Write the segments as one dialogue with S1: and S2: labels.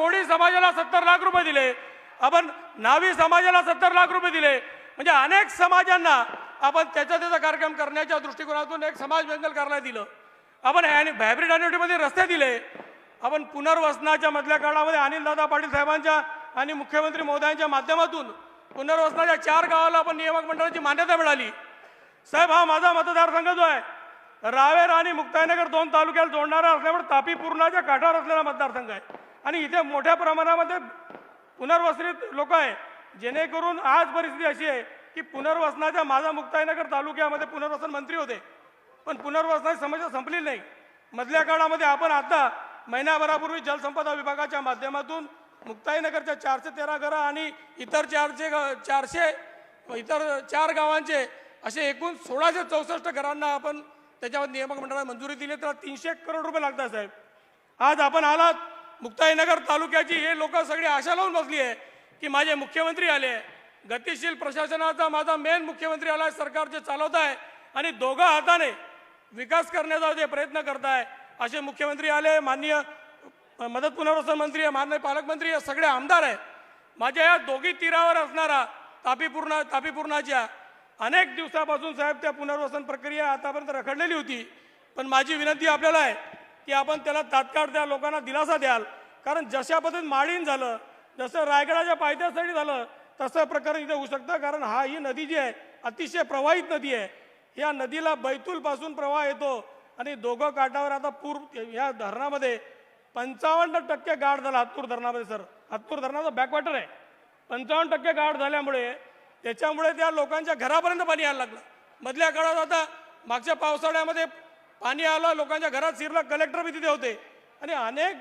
S1: कोळी समाजाला सत्तर लाख रुपये दिले? आपण नावी समाजाला सत्तर लाख रुपये दिले. म्हणजे अनेक समाजांना आपण त्याचा त्याचा कार्यक्रम करण्याच्या दृष्टिकोनातून एक समाज व्यंजन करायला दिलं. आपण हायब्रिड अॅन्युटीमध्ये रस्ते दिले. आपण पुनर्वसनाच्या मधल्या काळामध्ये अनिलदादा पाटील साहेबांच्या आणि मुख्यमंत्री मोदयांच्या माध्यमातून पुनर्वसनाच्या चार गावाला आपण नियामक मंडळाची मान्यता मिळाली. साहेब हा माझा मतदारसंघ जो आहे रावेर आणि मुक्ताईनगर दोन तालुक्याला जोडणारा असल्यामुळे तापी पूर्णाच्या काठावर असलेला मतदारसंघ आहे. आणि इथे मोठ्या प्रमाणामध्ये पुनर्वसनित लोक आहे. जेणेकरून आज परिस्थिती अशी आहे की पुनर्वसनाच्या माझा मुक्ताईनगर तालुक्यामध्ये पुनर्वसन मंत्री होते. पण पुनर्वसनाची समस्या संपलेली नाही. मधल्या काळामध्ये आपण आता महिनाभरापूर्वी जलसंपदा विभागाच्या माध्यमातून मुक्ताईनगरच्या चारशे तेरा घरं आणि इतर चारशे ग- चारशे इतर चार गावांचे असे एकूण सोळाशे चौसष्ट घरांना आपण त्याच्यावर नियामक मंडळाला मंजुरी दिली तर तीनशे करोड रुपये लागतात साहेब. आज आपण आलात मुक्ताईनगर तालुक्याची हे लोक सगळी आशा लावून बसली आहे की माझे मुख्यमंत्री आले. गतिशील प्रशासनाचा माझा मेन मुख्यमंत्री आला सरकार जे चालवत आहे आणि दोघा हाताने विकास करण्याचा जे प्रयत्न करत आहे असे मुख्यमंत्री आले माननीय मदत पुनर्वसन मंत्री आहे माननीय पालकमंत्री आहे सगळे आमदार आहे माझ्या या दोघी तीरावर असणारा तापीपूर्णा तापीपूर्णाच्या अनेक दिवसापासून साहेब त्या पुनर्वसन प्रक्रिया आतापर्यंत रखडलेली होती. पण माझी विनंती आपल्याला आहे की आपण त्याला तात्काळ त्या लोकांना दिलासा द्याल. कारण जशा पद्धतीत माळीन झालं जसं रायगडाच्या पायथ्यासाठी झालं तसं प्रकरण इथे होऊ शकतं. कारण हा ही नदी जी आहे अतिशय प्रवाहित नदी आहे. या नदीला बैतूलपासून प्रवाह येतो आणि दोघं काठावर आता पूर या धरणामध्ये पंचावन्न टक्के गाठ झाला हत्तूर धरणामध्ये सर. हत्तूर धरणाचं बॅकवॉटर आहे. पंचावन्न टक्के गाठ झाल्यामुळे त्याच्यामुळे त्या लोकांच्या घरापर्यंत पाणी यायला लागलं. मधल्या काळात आता मागच्या पावसाळ्यामध्ये पाणी आलं लोकांच्या घरात शिरलं कलेक्टर बी तिथे होते. आणि अनेक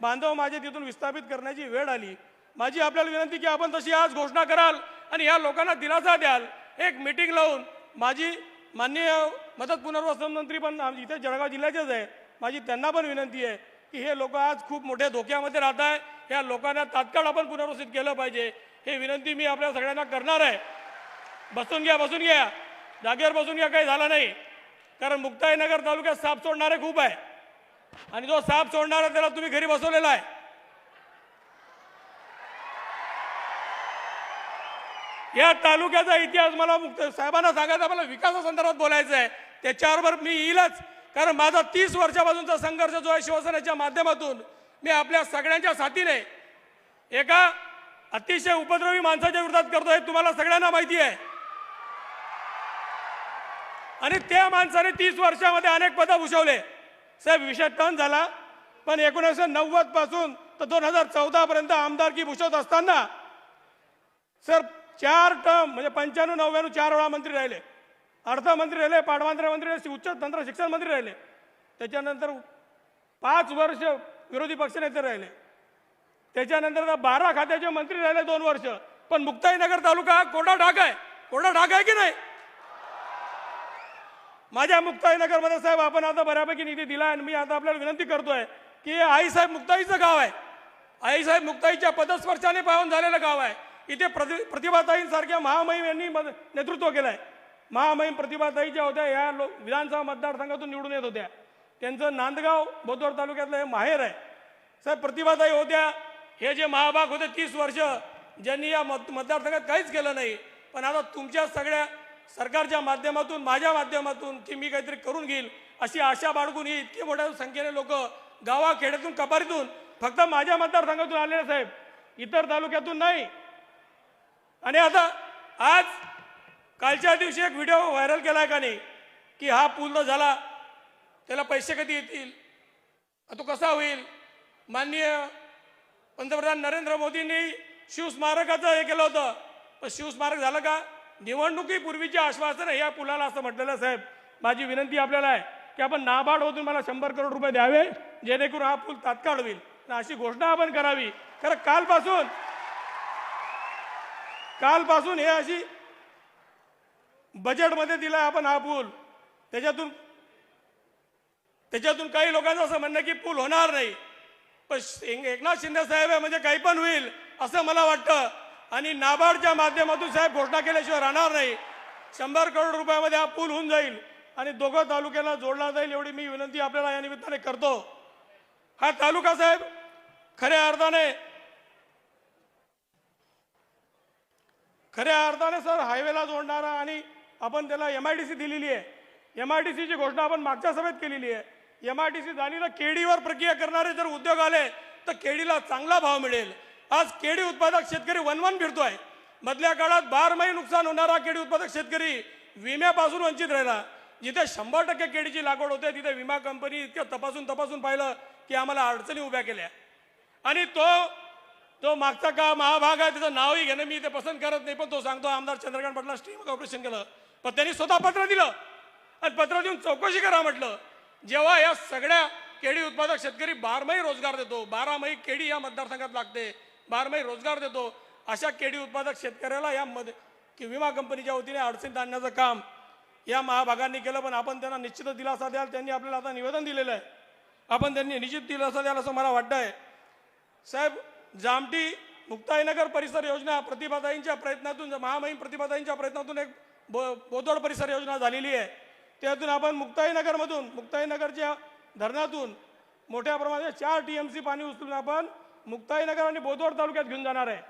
S1: बांधव माझे तिथून विस्थापित करण्याची वेळ आली. माझी आपल्याला विनंती की आपण तशी आज घोषणा कराल आणि या लोकांना दिलासा द्याल. एक मिटिंग लावून माझी माननीय मदत पुनर्वसन मंत्री पण इथे जळगाव जिल्ह्याचेच आहे. माझी त्यांना पण विनंती आहे की हे लोक आज खूप मोठ्या धोक्यामध्ये राहत आहे. या लोकांना तात्काळ आपण पुनर्वसित केलं पाहिजे. हे विनंती मी आपल्या सगळ्यांना करणार आहे. बसून घ्या बसून घ्या. जागेवर बसून घ्या काही झालं नाही. कारण मुक्ताईनगर तालुक्यात साप सोडणारे खूप आहे. आणि जो साप सोडणारा त्याला तुम्ही घरी बसवलेला आहे. या तालुक्याचा इतिहास मला मुक्त साहेबांना सांगायचा मला विकासासंदर्भात बोलायचं आहे. त्याच्याबरोबर मी येईलच. कारण माझा तीस वर्षापासूनचा संघर्ष जो आहे शिवसेनेच्या माध्यमातून मी आपल्या सगळ्यांच्या साथीने एका अतिशय उपद्रवी माणसाच्या विरोधात करतोय तुम्हाला सगळ्यांना माहिती आहे. आणि त्या माणसाने तीस वर्षामध्ये अनेक पदं भूषवले. साहेब विषय टन झाला. पण एकोणीसशे नव्वदपासून तर दोन हजार चौदा पर्यंत आमदारकी भूषवत असताना सर चार टर्म म्हणजे पंच्याण्णव नव्याण्णव चार वेळा मंत्री राहिले. अर्थमंत्री राहिले पाटबंधारे मंत्री राहिले उच्च तंत्र शिक्षण मंत्री राहिले. त्याच्यानंतर पाच वर्ष विरोधी पक्षनेते राहिले. त्याच्यानंतर बारा खात्याचे मंत्री राहिले दोन वर्ष. पण मुक्ताईनगर तालुका हा कोरडा ढाक आहे. कोरडा ढाक आहे की नाही? माझ्या मुक्ताईनगरमध्ये साहेब आपण आता बऱ्यापैकी निधी दिला आणि मी आता आपल्याला विनंती करतोय की आईसाहेब मुक्ताईचं गाव आहे. आईसाहेब मुक्ताईच्या पदस्पर्शाने पावन झालेलं गाव आहे. इथे प्रति प्रतिभाताईंसारख्या महामहिम यांनी मद- नेतृत्व केलं आहे महामहिम प्रतिभाताई ज्या होत्या या लो विधानसभा मतदारसंघातून निवडून येत होत्या. त्यांचं नांदगाव बोदवड तालुक्यातलं हे माहेर आहे. साहेब प्रतिभाताई होत्या. हे जे महाभाग होते तीस वर्ष ज्यांनी या मत मतदारसंघात काहीच केलं नाही. पण आता तुमच्या सगळ्या सरकारच्या माध्यमातून माझ्या माध्यमातून की मी काहीतरी करून घेईल अशी आशा बाळगून ही इतकी मोठ्या संख्येने लोक गावाखेड्यातून कपारीतून फक्त माझ्या मतदारसंघातून आलेले साहेब. इतर तालुक्यातून नाही. आणि आता आज कालच्या दिवशी एक व्हिडिओ व्हायरल केला आहे का नाही की हा पूल झाला त्याला पैसे कधी येतील तो कसा होईल? माननीय पंतप्रधान नरेंद्र मोदींनी शिवस्मारकाचं हे केलं होतं. पण शिवस्मारक झालं का? निवडणुकीपूर्वीचे आश्वासन या पुलाला असं म्हटलेलं साहेब. माझी विनंती आपल्याला आहे की आपण नाबार्डमधून मला शंभर करोड रुपये द्यावे जेणेकरून हा पूल तात्काळ होईल. अशी घोषणा आपण करावी. कारण कालपासून कालपासून हे अशी बजेटमध्ये दिला आपण हा पूल. त्याच्यातून त्याच्यातून काही लोकांचं असं म्हणणं की पूल होणार नाही. पण एकनाथ शिंदे साहेब म्हणजे काही पण होईल असं मला वाटतं. आणि नाबार्डच्या माध्यमातून साहेब घोषणा केल्याशिवाय राहणार नाही. शंभर करोड रुपयामध्ये हा पूल होऊन जाईल आणि दोघं तालुक्याला जोडला जाईल एवढी मी विनंती आपल्याला या निमित्ताने करतो. हा तालुका साहेब खऱ्या अर्थाने खऱ्या अर्थाने सर हायवेला जोडणारा आणि आपण त्याला एम आय डी सी दिलेली आहे. एम आय डी सीची घोषणा आपण मागच्या सभेत केलेली आहे. एम आय डी सी झाली तर केडीवर प्रक्रिया करणारे जर उद्योग आले तर केडीला चांगला भाव मिळेल. आज केडी उत्पादक शेतकरी वनवन फिरतोय. मधल्या काळात बारमाही नुकसान होणारा केडी उत्पादक शेतकरी विम्यापासून वंचित राहिला. जिथे शंभर टक्के केळीची लागवड होते तिथे विमा कंपनी इतकं तपासून तपासून पाहिलं की आम्हाला अडचणी उभ्या केल्या. आणि तो तो मागचा का महाभाग आहे त्याचं नावही घेणं मी ते पसंत करत नाही पण तो सांगतो आमदार चंद्रकांत पाटला स्ट्रीम ऑपरेशन केलं. पण त्यांनी स्वतः पत्र दिलं. आणि पत्र देऊन चौकशी करा म्हटलं. जेव्हा या सगळ्या केळी उत्पादक शेतकरी बारमाही रोजगार देतो बारामाही केळी या मतदारसंघात लागते बारमाही रोजगार देतो. अशा केळी उत्पादक शेतकऱ्याला यामध्ये की विमा कंपनीच्या वतीने अडचणीत आणण्याचं काम या महाभागांनी केलं पण आपण त्यांना निश्चितच दिलासा द्याल त्यांनी आपल्याला आता निवेदन दिलेलं आहे. आपण त्यांनी निश्चित दिलासा द्याल असं मला वाटतं आहे. साहेब जामटी मुक्ताईनगर परिसर योजना प्रतिभाताईंच्या प्रयत्नातून महामहिम प्रतिभाताईंच्या प्रयत्नातून एक बो बोदोड परिसर योजना झालेली आहे. त्यातून आपण मुक्ताईनगरमधून मुक्ताईनगरच्या धरणातून मोठ्या प्रमाणात चार टी एम सी पाणी उचलून आपण मुक्ताईनगर आणि बोदवड तालुक्यात घेऊन जाणार आहे.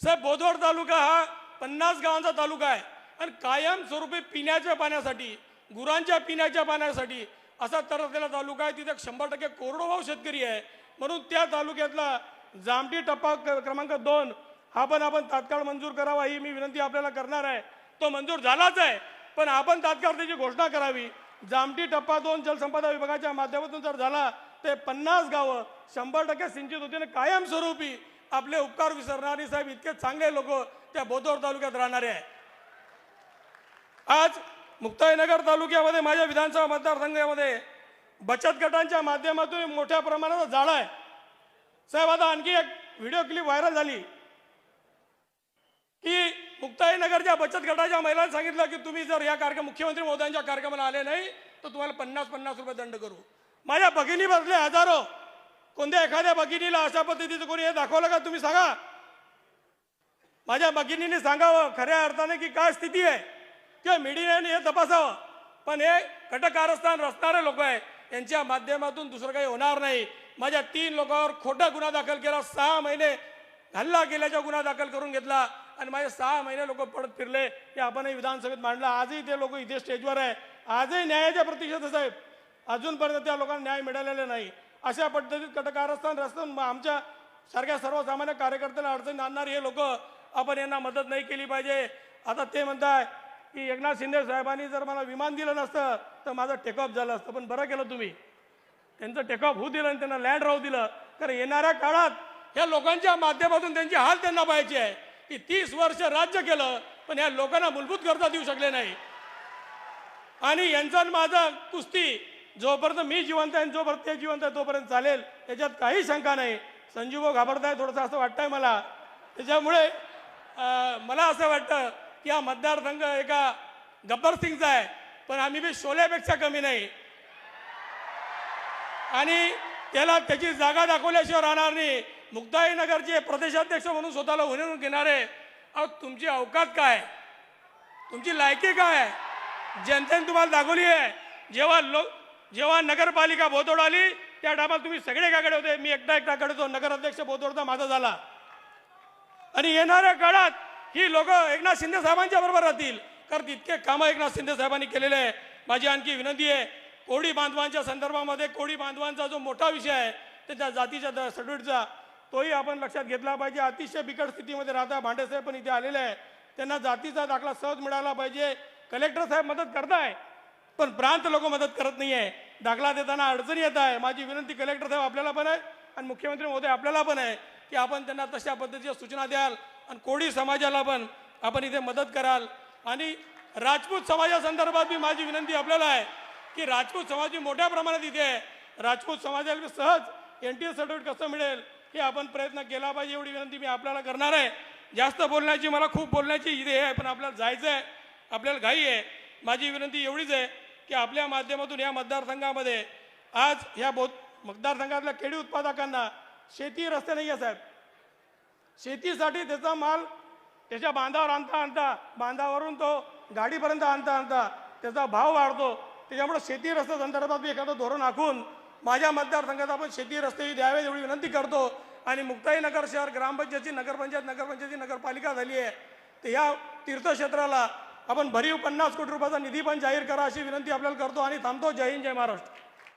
S1: साहेब बोदवड तालुका हा पन्नास गावांचा तालुका आहे. आणि कायमस्वरूपी पिण्याच्या पाण्यासाठी गुरांच्या पिण्याच्या पाण्यासाठी असा तरसलेला तालुका आहे. तिथे शंभर टक्के कोरडोभाव शेतकरी आहे. म्हणून त्या तालुक्यातला जामटी टप्पा क्रमांक दोन हा पण आपण तात्काळ मंजूर करावा ही मी विनंती आपल्याला करणार आहे. तो मंजूर झालाच आहे. पण आपण तात्काळ त्याची घोषणा करावी. जामटी टप्पा दोन जलसंपदा विभागाच्या माध्यमातून जर झाला ते पन्नास गावं शंभर टक्के सिंचित होते कायमस्वरूपी आपले उपकार विसरणारे साहेब इतके चांगले लोक त्या बोदोर तालुक्यात राहणारे आहे आज मुक्ताईनगर तालुक्यामध्ये माझ्या विधानसभा मतदारसंघामध्ये बचत गटांच्या माध्यमातून मोठ्या प्रमाणात जाळा आहे. साहेब आता आणखी एक व्हिडिओ क्लिप व्हायरल झाली की मुक्ताईनगरच्या बचत गटाच्या महिलांनी सांगितलं की तुम्ही जर या कार्यक्रम मुख्यमंत्री महोदयांच्या कार्यक्रमाला आले नाही तर तुम्हाला पन्नास पन्नास रुपये दंड करू. माझ्या भगिनी बसले हजारो. कोणत्या एखाद्या भगिनीला अशा पद्धतीचं कोणी हे दाखवलं का? तुम्ही सांगा. माझ्या भगिनीने सांगावं खऱ्या अर्थाने की काय स्थिती आहे. किंवा मीडियाने हे तपासावं. पण हे कटकारस्थान रचणारे लोक आहे. यांच्या माध्यमातून दुसरं काही होणार नाही. माझ्या तीन लोकांवर खोटा गुन्हा दाखल केला सहा महिने हल्ला केल्याचा गुन्हा दाखल करून घेतला आणि माझे सहा महिने लोक पडत फिरले. हे आपणही विधानसभेत मांडलं. आजही ते लोक इथे स्टेजवर आहे. आजही न्यायाच्या प्रतीक्षेत आहे, साहेब. अजूनपर्यंत त्या लोकांना न्याय मिळालेला नाही. अशा पद्धतीत कटकारस्थान रस्त्यातून आमच्या सारख्या सर्वसामान्य कार्यकर्त्यांना अडचणी आणणारे हे लोक आपण यांना मदत नाही केली पाहिजे. आता ते म्हणताय की एकनाथ शिंदे साहेबांनी जर मला विमान दिलं नसतं तर माझं टेकऑफ झालं असतं. पण बरं केलं तुम्ही. त्यांचं टेकऑफ होऊ दिलं आणि त्यांना लँड राहू दिलं. कारण येणाऱ्या काळात या लोकांच्या माध्यमातून त्यांची हाल त्यांना पाहायची आहे. की तीस वर्ष राज्य केलं पण या लोकांना मूलभूत गरजा देऊ शकले नाही. आणि यांचा माझा कुस्ती जोपर्यंत मी जिवंत आहे आणि जोपर्यंत ते जिवंत आहे तोपर्यंत चालेल. त्याच्यात काही शंका नाही. संजीव भाऊ घाबरताय थोडंसं असं वाटतंय मला. त्याच्यामुळे मला असं वाटतं की हा मतदारसंघ एका गब्बर सिंगचा आहे. पण आम्ही बी शोल्यापेक्षा कमी नाही. आणि त्याला त्याची जागा दाखवल्याशिवाय राहणार नाही. मुक्ताईनगरचे प्रदेशाध्यक्ष म्हणून स्वतःला उन्हून घेणारे. अहो तुमची अवकात काय? तुमची लायकी काय? जनतेने तुम्हाला दाखवली आहे. जेव्हा लोक जेव्हा नगरपालिका बोदोड आली त्या टायमाला तुम्ही सगळे काकडे होते. मी एकटा एकटा होतो. नगराध्यक्ष बोदोडचा माझा झाला. आणि येणाऱ्या काळात ही लोक एकनाथ शिंदे साहेबांच्या बरोबर राहतील. कारण तितके कामं एकनाथ शिंदे साहेबांनी केलेले आहे. माझी आणखी विनंती आहे कोळी बांधवांच्या संदर्भामध्ये कोळी बांधवांचा जो मोठा विषय आहे त्याच्या जातीच्या द- सर्टिफिकेटचा तोही आपण लक्षात घेतला पाहिजे. अतिशय बिकट स्थितीमध्ये राहता भांडेसाहेब पण इथे आलेले आहे. त्यांना जातीचा दाखला सहज मिळाला पाहिजे. कलेक्टर साहेब मदत करताय. पण प्रांत लोक मदत करत नाही आहे दाखला देताना अडचणी येत आहे. माझी विनंती कलेक्टर साहेब आपल्याला पण आहे आणि मुख्यमंत्री महोदय आपल्याला पण आहे की आपण त्यांना तशा पद्धतीच्या सूचना द्याल आणि कोळी समाजाला पण आपण इथे मदत कराल. आणि राजपूत समाजासंदर्भात बी माझी विनंती आपल्याला आहे की राजपूत समाज मोठ्या प्रमाणात इथे आहे. राजपूत समाजाला सहज एन टी एस सर्टिफिकेट कसं मिळेल हे आपण प्रयत्न केला पाहिजे एवढी विनंती मी आपल्याला करणार आहे. जास्त बोलण्याची मला खूप बोलण्याची इथे आहे पण आपल्याला जायचं आहे आपल्याला घाई आहे. माझी विनंती एवढीच आहे. की आपल्या माध्यमातून या मतदारसंघामध्ये आज ह्या बो मतदारसंघातल्या केळी उत्पादकांना शेती रस्ते नाही आहे साहेब. शेतीसाठी त्याचा माल त्याच्या बांधावर आणता आणता बांधावरून तो गाडीपर्यंत आणता आणता त्याचा भाव वाढतो. त्याच्यामुळे शेती रस्त्या संदर्भात बी एखादं धोरण आखून माझ्या मतदारसंघात आपण शेती रस्ते द्यावे एवढी विनंती करतो. आणि मुक्ताईनगर शहर ग्रामपंचायतची नगरपंचायत नगरपंचायती नगरपालिका झाली आहे. तर या तीर्थक्षेत्राला आपण भरीव पन्नास कोटी रुपयाचा निधी पण जाहीर करा अशी विनंती आपल्याला करतो आणि थांबतो. जय हिंद जय महाराष्ट्र.